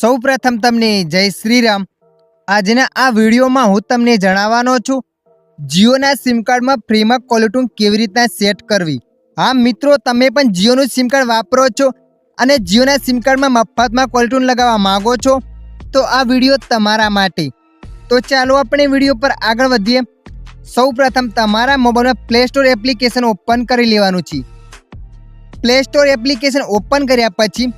સૌ પ્રથમ તમને જય શ્રીરામ. આજના આ વિડીયોમાં હું તમને જણાવવાનો છું, જીઓના સિમ કાર્ડમાં ફ્રીમાં કોલર કેવી રીતના સેટ કરવી. હા, મિત્રો, તમે પણ જીઓનું સિમ કાર્ડ વાપરો છો અને જીઓના સિમ કાર્ડમાં મફતમાં કોલર લગાવવા માગો છો, તો આ વીડિયો તમારા માટે. તો ચાલો આપણે વીડિયો પર આગળ વધીએ. સૌ પ્રથમ તમારા મોબાઈલમાં પ્લે સ્ટોર એપ્લિકેશન ઓપન કરી લેવાનું છે. પ્લે સ્ટોર એપ્લિકેશન ઓપન કર્યા પછી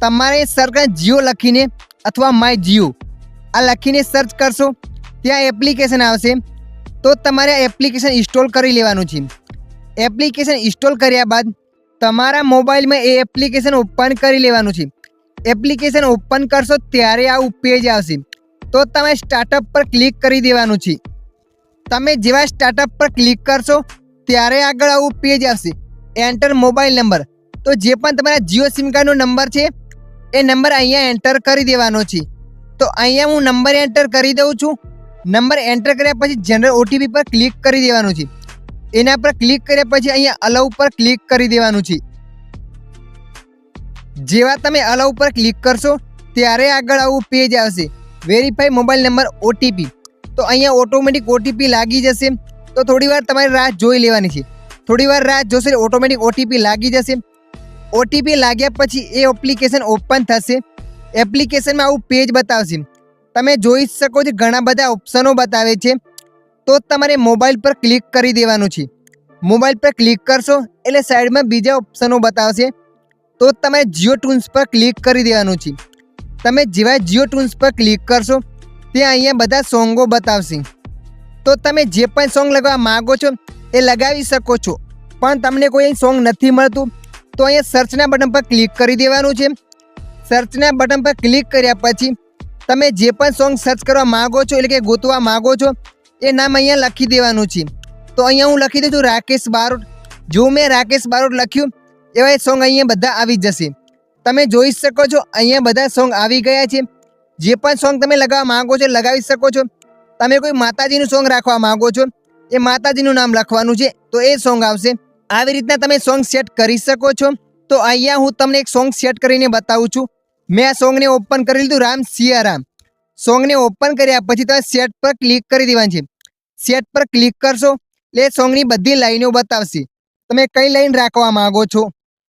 તમારે સરકાર જીઓ લખીને અથવા માય જીઓ આ લખીને સર્ચ કરશો. ત્યાં એપ્લિકેશન આવશે. તો તમારે આ એપ્લિકેશન ઇન્સ્ટોલ કરી લેવાનું છે. એપ્લિકેશન ઇન્સ્ટોલ કર્યા બાદ તમારા મોબાઈલમાં એ એપ્લિકેશન ઓપન કરી લેવાનું છે. એપ્લિકેશન ઓપન કરશો ત્યારે આવું પેજ આવશે. તો તમે સ્ટાર્ટઅપ પર ક્લિક કરી દેવાનું છે. તમે જેવા સ્ટાર્ટઅપ પર ક્લિક કરશો ત્યારે આગળ આવું પેજ આવશે. એન્ટર મોબાઈલ નંબર તો જે પણ તમારા જીઓ સિમ કાર્ડનો નંબર છે એ નંબર અહીંયા એન્ટર કરી દેવાનો છે. તો અહીંયા હું નંબર એન્ટર કરી દઉં છું. નંબર એન્ટર કર્યા પછી જનરલ ઓટીપી પર ક્લિક કરી દેવાનું છે. એના પર ક્લિક કર્યા પછી અહીંયા અલાઉ પર ક્લિક કરી દેવાનું છે. જેવા તમે અલાઉ પર ક્લિક કરશો, ત્યારે આગળ આવું પેજ આવશે. વેરીફાઈ મોબાઈલ નંબર ઓટીપી તો અહીંયા ઓટોમેટિક ઓટીપી લાગી જશે. તો થોડી વાર તમારે રાહ જોઈ લેવાની છે. થોડી વાર રાહ જોશે ઓટોમેટિક ઓટીપી લાગી જશે. ઓટીપી લાગ્યા પછી એ એપ્લિકેશન ઓપન થશે. એપ્લિકેશનમાં આવું પેજ બતાવશે. તમે જોઈ શકો છો ઘણા બધા ઓપ્શનો બતાવે છે. તો તમારે મોબાઈલ પર ક્લિક કરી દેવાનું છે. મોબાઈલ પર ક્લિક કરશો એટલે સાઈડમાં બીજા ઓપ્શનો બતાવશે. તો તમારે જીઓ ટૂન્સ પર ક્લિક કરી દેવાનું છે. તમે જેવા જીઓ ટૂન્સ પર ક્લિક કરશો ત્યાં અહીંયા બધા સોંગો બતાવશે. તો તમે જે પણ સોંગ લગાવવા માગો છો, એ લગાવી શકો છો. પણ તમને કોઈ સોંગ નથી મળતું તો અહીંયા સર્ચના બટન પર ક્લિક કરી દેવાનું છે. સર્ચના બટન પર ક્લિક કર્યા પછી તમે જે પણ સોંગ સર્ચ કરવા માગો છો, એટલે કે ગોતવા માગો છો, એ નામ અહીંયા લખી દેવાનું છે. તો અહીંયા હું લખી દઉં છું રાકેશ બારોટ. જો મેં રાકેશ બારોટ લખ્યું, એવા એ સોંગ અહીંયા બધા આવી જશે. તમે જોઈ શકો છો, અહીંયા બધા સોંગ આવી ગયા છે. જે પણ સોંગ તમે લગાવવા માગો છો લગાવી શકો છો. તમે કોઈ માતાજીનું સોંગ રાખવા માંગો છો, એ માતાજીનું નામ લખવાનું છે, તો એ સોંગ આવશે. આવી રીતના તમે સોંગ સેટ કરી શકો છો. તો અહીંયા હું તમને એક સોંગ સેટ કરીને બતાવું છું. મેં આ સોંગને ઓપન કરી લીધું રામ સિયારામ. સોંગને ઓપન કર્યા પછી તમે સેટ પર ક્લિક કરી દેવાનું છે. સેટ પર ક્લિક કરશો એટલે સોંગની બધી લાઈનો બતાવશે. તમે કઈ લાઈન રાખવા માંગો છો?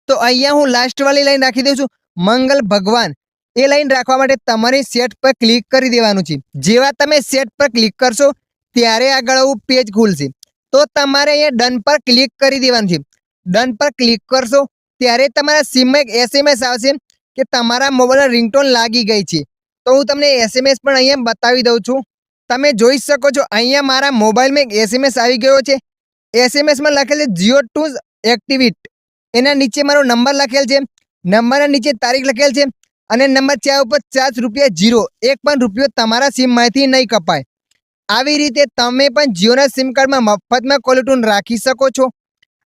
તો અહીંયા હું લાસ્ટવાળી લાઈન રાખી દઉં છું. મંગલ ભગવાન. એ લાઈન રાખવા માટે તમારે સેટ પર ક્લિક કરી દેવાનું છે. જેવા તમે સેટ પર ક્લિક કરશો, ત્યારે આગળ આવું પેજ ખુલશે. તો તમારે અહીંયા ડન પર ક્લિક કરી દેવાનું છે. ડન પર ક્લિક કરશો, ત્યારે તમારા સિમમાં એક એસએમએસ આવશે કે તમારા મોબાઈલ રિંગટોન લાગી ગઈ છે. તો હું તમને એસએમએસ પણ અહીંયા બતાવી દઉં છું. તમે જોઈ શકો છો, અહીંયા મારા મોબાઈલમાં એક એસએમએસ આવી ગયો છે. એસએમએસમાં લખેલ છે જીઓ ટુ એક્ટિવિટ એના નીચે મારો નંબર લખેલ છે. નંબરના નીચે તારીખ લખેલ છે. અને નંબર ચાર ઉપર ચાર રૂપિયા જીરો એક પણ રૂપિયો તમારા સિમમાંથી નહીં કપાય. આવી રીતે તમે પણ જીઓના સિમ કાર્ડમાં મફતમાં કોલર રાખી શકો છો.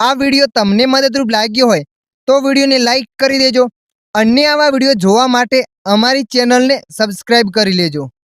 આ વીડિયો તમને મદદરૂપ લાગ્યો હોય તો વિડીયોને લાઈક કરી દેજો. અન્ય આવા વીડિયો જોવા માટે અમારી ચેનલને સબસ્ક્રાઈબ કરી લેજો.